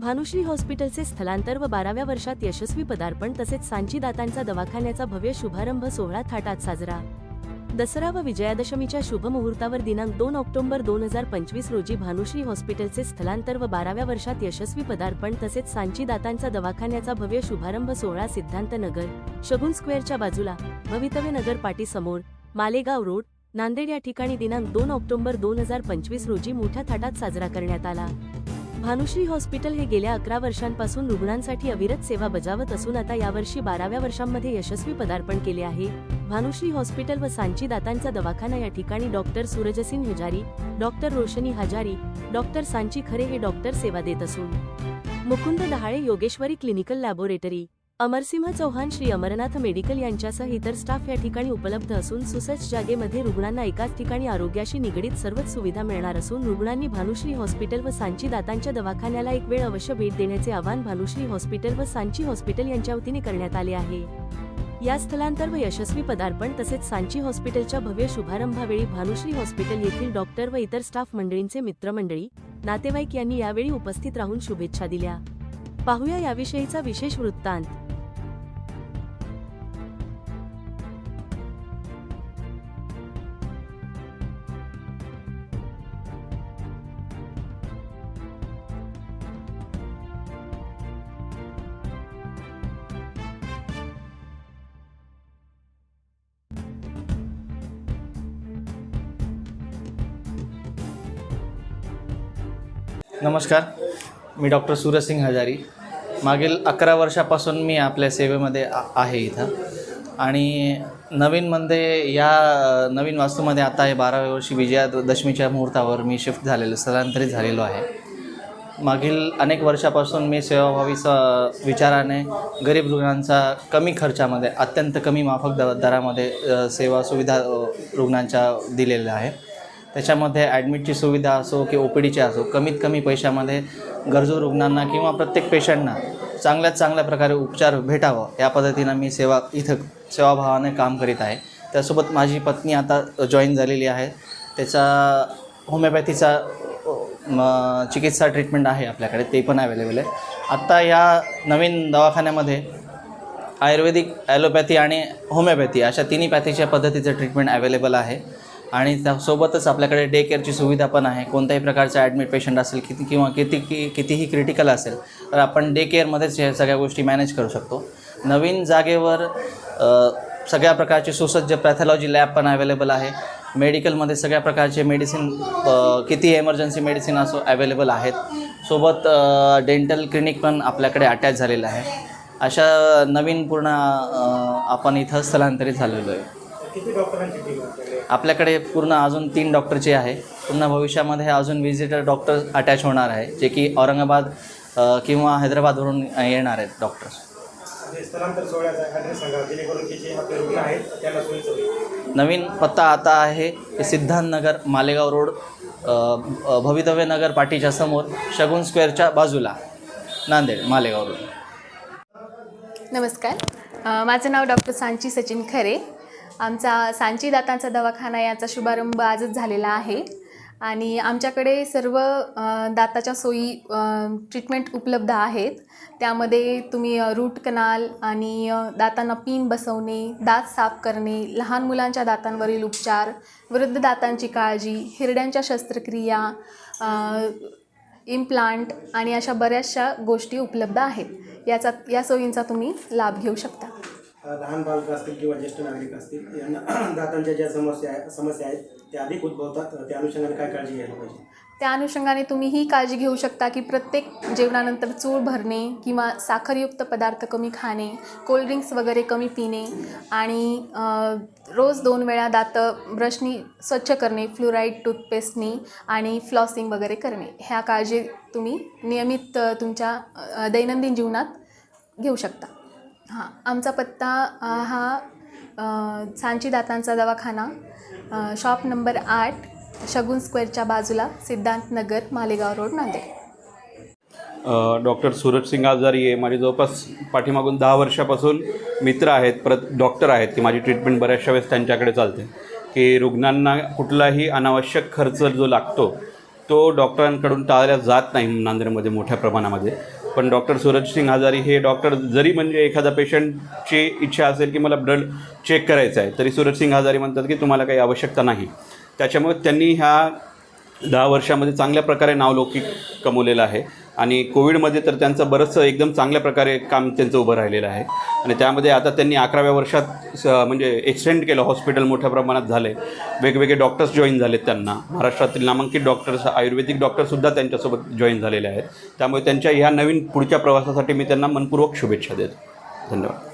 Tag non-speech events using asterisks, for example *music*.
भानुश्री हॉस्पिटलचे स्थलांतर व बाराव्या वर्षात यशस्वी पदार्पण तसेच सांची दातांचा दवाखान्याचा भव्य शुभारंभ सोहळा थाटात साजरा. दसरा व विजयादशमीच्या शुभ मुहूर्तावर दिनांक दोन ऑक्टोबर दोन हजार पंचवीस रोजी भानुश्री हॉस्पिटलचे स्थलांतर व बाराव्या वर्षात यशस्वी पदार्पण तसेच सांची दातांचा दवाखान्याचा भव्य शुभारंभ सोहळा सिद्धांत नगर शगुन स्क्वेअरच्या बाजूला भवितव्य नगर पाटी समोर मालेगाव रोड नांदेड या ठिकाणी दिनांक दोन ऑक्टोबर दोन हजार पंचवीस रोजी मोठ्या थाटात साजरा करण्यात आला. भानुश्री हॉस्पिटल हे गेल्या अकरा वर्षांपासून रुग्णांसाठी अविरत सेवा बजावत असून आता यावर्षी बाराव्या वर्षांमध्ये यशस्वी पदार्पण केले आहे. भानुश्री हॉस्पिटल व सांची दातांचा दवाखाना या ठिकाणी doctor Surajsingh Hajari doctor Roshni Hajari doctor Sanchi Khare हे डॉक्टर सेवा देत असून. Mukund Dahale Yogeshwari clinical laboratory. Amarsingh Chauhan Shri Amarnath medical यांच्यासह इतर स्टाफ या ठिकाणी उपलब्ध असून सुसज्ज जागेमध्ये रुग्णांना एकाच ठिकाणी आरोग्याशी निगडीत सर्वच सुविधा मिळणार असून रुग्णांनी भानुश्री हॉस्पिटल व सांची दातांच्या दवाखान्याला एक वेळ अवश्य भेट देण्याचे आवाहन भानुश्री हॉस्पिटल व सांची हॉस्पिटल यांच्या वतीने करण्यात आले आहे. या स्थलांतर व यशस्वी पदार्पण तसेच सांची हॉस्पिटलच्या भव्य शुभारंभावेळी भानुश्री हॉस्पिटल येथील डॉक्टर व इतर स्टाफ मंडळींचे मित्रमंडळी नातेवाईक यांनी यावेळी उपस्थित राहून शुभेच्छा दिल्या. पाहूया याविषयीचा विशेष वृत्तांत. नमस्कार. मी डॉक्टर सूरजसिंग हजारी. मागील अकरा वर्षापासून मी आपल्या सेवेमध्ये आहे इथं. आणि नवीनमध्ये या नवीन वास्तूमध्ये आता हे बाराव्या वर्षी विजयादशमीच्या मुहूर्तावर मी शिफ्ट झालेलो स्थलांतरित झालेलो आहे. मागील अनेक वर्षापासून मी सेवाभावी स विचाराने गरीब रुग्णांचा कमी खर्चामध्ये अत्यंत कमी माफक द दरामध्ये सेवा सुविधा रुग्णांच्या दिलेल्या आहे त्याच्यामध्ये ॲडमिटची सुविधा असो की ओ पी डीची असो कमीत कमी पैशामध्ये गरजू रुग्णांना किंवा प्रत्येक पेशंटना चांगल्यात चांगल्या प्रकारे उपचार भेटावं. या पद्धतीनं मी सेवा इथं सेवाभावाने काम करीत आहे. त्यासोबत माझी पत्नी आता जॉईन झालेली आहे. त्याचा होमिओपॅथीचा चिकित्सा ट्रीटमेंट आहे आपल्याकडे ते पण अवेलेबल आहे. आत्ता या नवीन दवाखान्यामध्ये आयुर्वेदिक ॲलोपॅथी आणि होमिओपॅथी अशा तिन्ही पॅथीच्या पद्धतीचं ट्रीटमेंट अवेलेबल आहे. आणि त्यासोबतच आपल्याकडे डे केअरची सुविधा पण आहे. कोणत्याही प्रकारचा ॲडमिट पेशंट असेल किती किंवा किती की कितीही क्रिटिकल असेल तर आपण डे केअरमध्येच हे सगळ्या गोष्टी मॅनेज करू शकतो. नवीन जागेवर सगळ्या प्रकारचे सुसज्ज पॅथॉलॉजी लॅब पण अवेलेबल आहे. मेडिकलमध्ये सगळ्या प्रकारचे मेडिसिन किती एमर्जन्सी मेडिसिन असो अवेलेबल आहेत. सोबत डेंटल क्लिनिक पण आपल्याकडे अटॅच झालेलं आहे. अशा नवीन पूर्ण आपण इथं स्थलांतरित झालेलो आहे. किती डॉक्टरांची आपल्याकडे पूर्ण अजून तीन डॉक्टरचे आहे. पुन्हा भविष्यामध्ये अजून व्हिजिटर डॉक्टर अटॅच होणार आहे जे की औरंगाबाद किंवा हैदराबादवरून येणार आहेत डॉक्टर्स नवीन पत्ता आता आहे सिद्धांत नगर मालेगाव रोड भवितव्य नगर पाटीच्या समोर शगुन स्क्वेअरच्या बाजूला नांदेड मालेगाव रोड. नमस्कार. माझं नाव डॉक्टर सांची सचिन खरे. आमचा सांची दातांचा दवाखाना याचा शुभारंभ आजच झालेला आहे. आणि आमच्याकडे सर्व दाताच्या सोयी ट्रीटमेंट उपलब्ध आहेत. त्यामध्ये तुम्ही रूट कनाल आणि दातांना पिन बसवणे दात साफ करणे लहान मुलांच्या दातांवरील उपचार वृद्ध दातांची काळजी हिरड्यांच्या शस्त्रक्रिया इम्प्लांट आणि अशा बऱ्याचशा गोष्टी उपलब्ध आहेत. याचा या सोयींचा तुम्ही लाभ घेऊ शकता. लहान बालकं असतील किंवा ज्येष्ठ नागरिक असतील यांना *clears throat* दातांच्या ज्या समस्या आहे समस्या आहेत त्या अधिक उद्भवतात. त्या अनुषंगाने काय काळजी घ्यायला पाहिजे? त्या अनुषंगाने तुम्ही ही काळजी घेऊ शकता की प्रत्येक जेवणानंतर चूळ भरणे किंवा साखरयुक्त पदार्थ कमी खाणे कोल्ड्रिंक्स वगैरे कमी पिणे आणि रोज दोन वेळा दात ब्रशनी स्वच्छ करणे फ्लुराईड टूथपेस्टनी आणि फ्लॉसिंग वगैरे करणे. ह्या काळजी तुम्ही नियमित तुमच्या दैनंदिन जीवनात घेऊ शकता. हां आमचा पत्ता हा सांची दातांचा दवाखाना शॉप नंबर आठ शगुन स्क्वेअरच्या बाजूला सिद्धांत नगर मालेगाव रोड नांदेड. डॉक्टर सूरज सिंग आजारी आहे. माझे जवळपास पाठीमागून दहा वर्षापासून मित्र आहेत परत डॉक्टर आहेत. की माझी ट्रीटमेंट बऱ्याचशा वेळेस त्यांच्याकडे चालते. की रुग्णांना कुठलाही अनावश्यक खर्च जो लागतो तो डॉक्टरांकडून टाळल्या जात नाही नांदेडमध्ये मोठ्या प्रमाणामध्ये. पण डॉक्टर सूरज सिंग हजारी हे डॉक्टर जरी म्हणजे एखाद्या पेशंटची इच्छा असेल की मला ब्लड चेक करायचं आहे तरी सूरज सिंग हजारी म्हणतात की तुम्हाला काही आवश्यकता नाही. त्याच्यामुळे त्यांनी ह्या दहा वर्षामध्ये चांगल्या प्रकारे नावलौकिक कमवलेलं आहे. आणि कोविडमध्ये तर त्यांचं बरंचसं एकदम चांगल्या प्रकारे काम त्यांचं उभं राहिलेलं आहे. आणि त्यामध्ये आता त्यांनी अकराव्या वर्षात स म्हणजे एक्सटेंड केलं. हॉस्पिटल मोठ्या प्रमाणात झाले. वेगवेगळे डॉक्टर्स जॉईन झालेत त्यांना. महाराष्ट्रातील नामांकित डॉक्टर्स आयुर्वेदिक डॉक्टरसुद्धा त्यांच्यासोबत जॉईन झालेले आहेत. त्यामुळे त्यांच्या ह्या नवीन पुढच्या प्रवासासाठी मी त्यांना मनपूर्वक शुभेच्छा देतो. धन्यवाद.